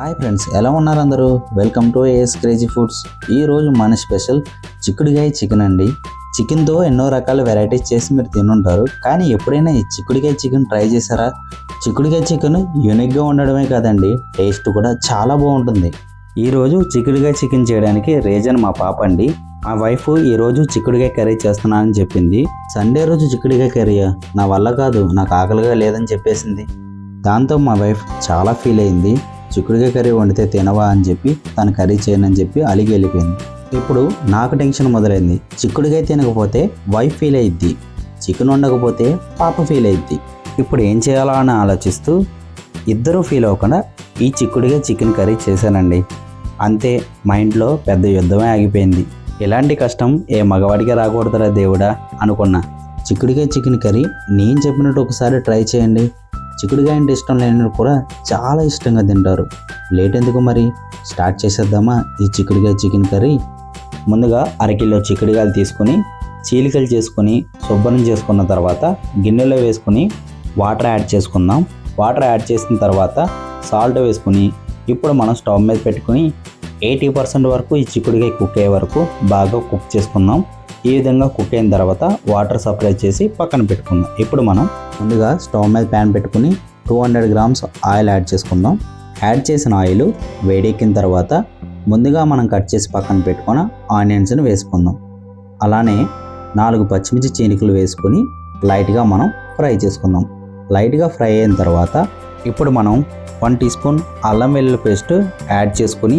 Hi friends ఎలా ఉన్నారు అందరూ? Welcome to AS crazy foods ఈ రోజు మన స్పెషల్ చిక్కుడుగాయ చికెన్ అండి. చికెన్తో ఎన్నో రకాల వెరైటీస్ చేసి మీరు తినుంటారు. కానీ ఎప్పుడైనా ఈ చిక్కుడుగాయ చికెన్ ట్రై చేశారా? చిక్కుడుగాయ చికెన్ యూనిక్గా ఉండడమే కాదండి టేస్ట్ కూడా చాలా బాగుంటుంది. ఈరోజు చిక్కుడుగాయ చికెన్ చేయడానికి రీజన్ మా పాప అండి. మా వైఫ్ ఈరోజు చిక్కుడుగాయ కర్రీ చేస్తున్నానని చెప్పింది. సండే రోజు చిక్కుడుగాయ కర్రీయా నా వల్ల కాదు నాకు ఆకలిగా లేదని చెప్పేసింది. దాంతో మా వైఫ్ చాలా ఫీల్ అయింది. చిక్కుడుకాయ కర్రీ వండితే తినవా అని చెప్పి తను కర్రీ చేయనని చెప్పి అలిగి వెళ్ళిపోయింది. ఇప్పుడు నాకు టెన్షన్ మొదలైంది. చిక్కుడుకాయ తినకపోతే వైఫ్ ఫీల్ అయ్యిద్ది చికెన్ వండకపోతే పాప ఫీల్ అయ్యిద్ది ఇప్పుడు ఏం చేయాలా అని ఆలోచిస్తూ ఇద్దరూ ఫీల్ అవ్వకుండా ఈ చిక్కుడుగాయ చికెన్ కర్రీ చేశానండి. అంతే మైండ్లో పెద్ద యుద్ధమే ఆగిపోయింది. ఎలాంటి కష్టం? ఏ మగవాడికి రాకూడదురా దేవుడా అనుకున్నా. చిక్కుడుగాయ చికెన్ కర్రీ నేను చెప్పినట్టు ఒకసారి ట్రై చేయండి. చిక్కుడుగా అంటే ఇష్టం లేని కూడా చాలా ఇష్టంగా తింటారు. లేట్ ఎందుకు మరి? స్టార్ట్ చేసేద్దామా? ఈ చిక్కుడుగా చికెన్ కర్రీ? ముందుగా అరకిలో చిక్కుడుగాయలు తీసుకొని చీలికలు చేసుకొని శుభ్రం చేసుకున్న తర్వాత గిన్నెలో వేసుకొని వాటర్ యాడ్ చేసుకుందాం. వాటర్ యాడ్ చేసిన తర్వాత సాల్ట్ వేసుకుని ఇప్పుడు మనం స్టవ్ మీద పెట్టుకుని ఎయిటీ పర్సెంట్ వరకు ఈ చిక్కుడుకాయ కుక్ అయ్యే వరకు బాగా కుక్ చేసుకుందాం ఈ విధంగా కుక్ అయిన తర్వాత వాటర్ సప్లై చేసి పక్కన పెట్టుకుందాం. ఇప్పుడు మనం ముందుగా స్టవ్ మీద ప్యాన్ పెట్టుకుని two hundred grams oil add చేసుకుందాం. యాడ్ చేసిన ఆయిల్ వేడెక్కిన తర్వాత ముందుగా మనం కట్ చేసి పక్కన పెట్టుకున్న ఆనియన్స్ని వేసుకుందాం. అలానే నాలుగు పచ్చిమిర్చి చీనికలు వేసుకొని లైట్గా మనం ఫ్రై చేసుకుందాం. లైట్గా ఫ్రై అయిన తర్వాత ఇప్పుడు మనం వన్ టీ స్పూన్ అల్లం వెల్లుల్లి పేస్ట్ యాడ్ చేసుకుని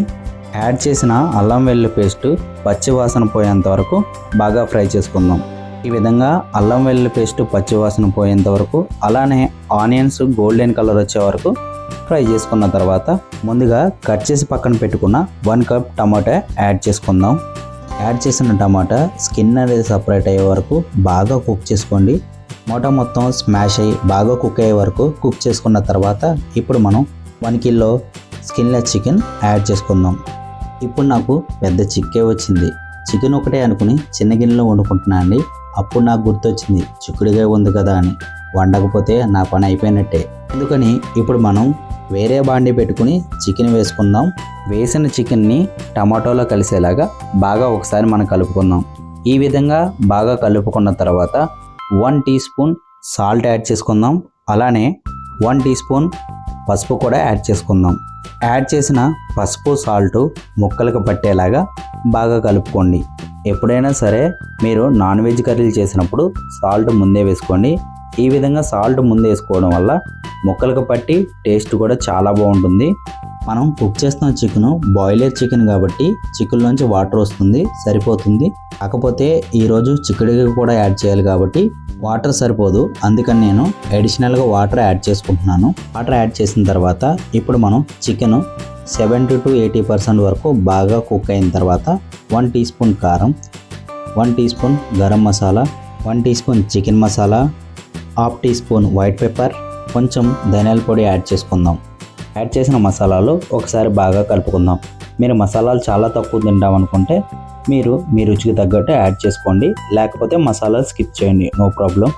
యాడ్ చేసిన అల్లం వెల్లుల్లి పేస్ట్ పచ్చివాసన పోయేంత వరకు బాగా ఫ్రై చేసుకుందాం. ఈ విధంగా అల్లం వెల్లుల్లి పేస్ట్ పచ్చివాసన పోయేంత వరకు అలానే ఆనియన్స్ గోల్డెన్ కలర్ వచ్చే వరకు ఫ్రై చేసుకున్న తర్వాత ముందుగా కట్ చేసి పక్కన పెట్టుకున్న వన్ కప్ టమాటా యాడ్ చేసుకుందాం. యాడ్ చేసిన టమాటా స్కిన్ అనేది సపరేట్ అయ్యే వరకు బాగా కుక్ చేసుకోండి. మూట మొత్తం స్మాష్ అయ్యి బాగా కుక్ అయ్యే వరకు కుక్ చేసుకున్న తర్వాత ఇప్పుడు మనం one kilo skinless chicken add చేసుకుందాం. ఇప్పుడు నాకు పెద్ద చిక్కే వచ్చింది. చికెన్ ఒకటే అనుకుని చిన్న గిన్నెలో వండుకుంటున్నా అండి. అప్పుడు నాకు గుర్తొచ్చింది చిక్కుడుగా ఉంది కదా అని. వండకపోతే నా పని అయిపోయినట్టే. అందుకని ఇప్పుడు మనం వేరే బాండి పెట్టుకుని చికెన్ వేసుకుందాం. వేసిన చికెన్ని టమాటోలో కలిసేలాగా బాగా ఒకసారి మనం కలుపుకుందాం. ఈ విధంగా బాగా కలుపుకున్న తర్వాత one teaspoon salt add చేసుకుందాం. అలానే వన్ టీ స్పూన్ పసుపు కూడా యాడ్ చేసుకుందాం. యాడ్ చేసిన పసుపు సాల్ట్ ముక్కలకు పట్టేలాగా బాగా కలుపుకోండి. ఎప్పుడైనా సరే మీరు నాన్ వెజ్ కర్రీలు చేసినప్పుడు సాల్ట్ ముందే వేసుకోండి. ఈ విధంగా సాల్ట్ ముందే వేసుకోవడం వల్ల ముక్కలకు పట్టి టేస్ట్ కూడా చాలా బాగుంటుంది. మనం కుక్ చేస్తున్న చికెన్ బాయిలర్ చికెన్ కాబట్టి చికెన్లోంచి వాటర్ వస్తుంది సరిపోతుంది. కాకపోతే ఈరోజు చిక్కుడుగా కూడా యాడ్ చేయాలి కాబట్టి వాటర్ సరిపోదు. అందుకని నేను అడిషనల్గా వాటర్ యాడ్ చేసుకుంటున్నాను. వాటర్ యాడ్ చేసిన తర్వాత ఇప్పుడు మనం chicken seventy to eighty percent వరకు బాగా కుక్ అయిన తర్వాత వన్ టీ స్పూన్ కారం one teaspoon garam masala one teaspoon chicken masala half teaspoon white pepper కొంచెం ధనియాల పొడి యాడ్ చేసుకుందాం. యాడ్ చేసిన మసాలాలు ఒకసారి బాగా కలుపుకుందాం. మీరు మసాలాలు చాలా తక్కువ తింటాం అనుకుంటే మీరు మీ రుచికి తగ్గట్టు యాడ్ చేసుకోండి. లేకపోతే మసాలాలు స్కిప్ చేయండి. నో ప్రాబ్లం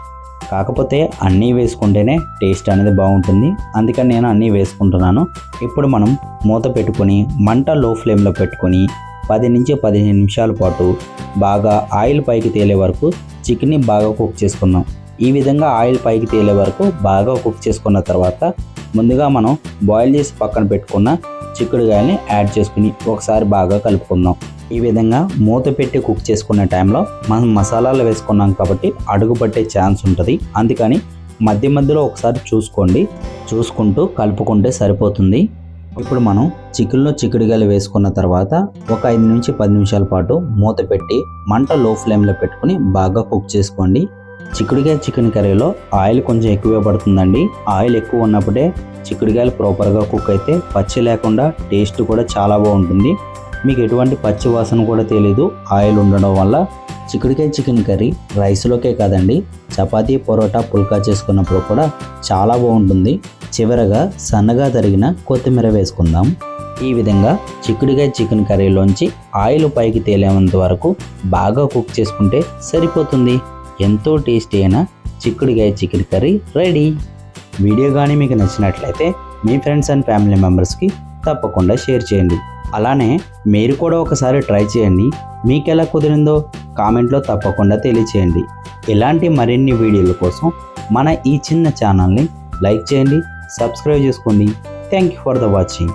కాకపోతే అన్నీ వేసుకుంటేనే టేస్ట్ అనేది బాగుంటుంది. అందుకని నేను అన్నీ వేసుకుంటున్నాను. ఇప్పుడు మనం మూత పెట్టుకొని మంట లో ఫ్లేమ్లో పెట్టుకొని పది నుంచి పదిహేను నిమిషాల పాటు బాగా ఆయిల్ పైకి తేలే వరకు చికెన్ని బాగా కుక్ చేసుకుందాం. ఈ విధంగా ఆయిల్ పైకి తేలే వరకు బాగా కుక్ చేసుకున్న తర్వాత ముందుగా మనం బాయిల్ చేసి పక్కన పెట్టుకున్న చిక్కుడుగాయల్ని యాడ్ చేసుకుని ఒకసారి బాగా కలుపుకుందాం. ఈ విధంగా మూత పెట్టి కుక్ చేసుకునే టైంలో మనం మసాలాలు వేసుకున్నాం కాబట్టి అడుగు పట్టే ఛాన్స్ ఉంటుంది. అందుకని మధ్య మధ్యలో ఒకసారి చూసుకోండి. చూసుకుంటూ కలుపుకుంటే సరిపోతుంది. ఇప్పుడు మనం చికెన్లో చిక్కుడుగాయలు వేసుకున్న తర్వాత ఒక ఐదు నుంచి పది నిమిషాల పాటు మూత పెట్టి మంట లో ఫ్లేమ్లో పెట్టుకుని బాగా కుక్ చేసుకోండి. చిక్కుడుకాయ చికెన్ కర్రీలో ఆయిల్ కొంచెం ఎక్కువే పడుతుందండి. ఆయిల్ ఎక్కువ ఉన్నప్పుడే చిక్కుడుకాయలు ప్రాపర్గా కుక్ అయితే పచ్చి లేకుండా టేస్ట్ కూడా చాలా బాగుంటుంది. మీకు ఎటువంటి పచ్చి వాసన కూడా తెలియదు ఆయిల్ ఉండడం వల్ల చిక్కుడుకాయ చికెన్ కర్రీ రైస్లోకే కాదండి. చపాతీ పొరోటా పుల్కా చేసుకున్నప్పుడు కూడా చాలా బాగుంటుంది. చివరగా సన్నగా తరిగిన కొత్తిమీర వేసుకుందాం. ఈ విధంగా చిక్కుడుకాయ చికెన్ కర్రీలోంచి ఆయిల్ పైకి తేలేంత వరకు బాగా కుక్ చేసుకుంటే సరిపోతుంది. ఎంతో టేస్టీ అయిన చిక్కుడుకాయ చికెన్ కర్రీ రెడీ. వీడియో కానీ మీకు నచ్చినట్లయితే మీ ఫ్రెండ్స్ అండ్ ఫ్యామిలీ మెంబర్స్కి తప్పకుండా షేర్ చేయండి. అలానే మీరు కూడా ఒకసారి ట్రై చేయండి. మీకు ఎలా కుదిరిందో కామెంట్లో తప్పకుండా తెలియచేయండి. ఇలాంటి మరిన్ని వీడియోల కోసం మన ఈ చిన్న ఛానల్ని లైక్ చేయండి సబ్స్క్రైబ్ చేసుకోండి. Thank you for the watching.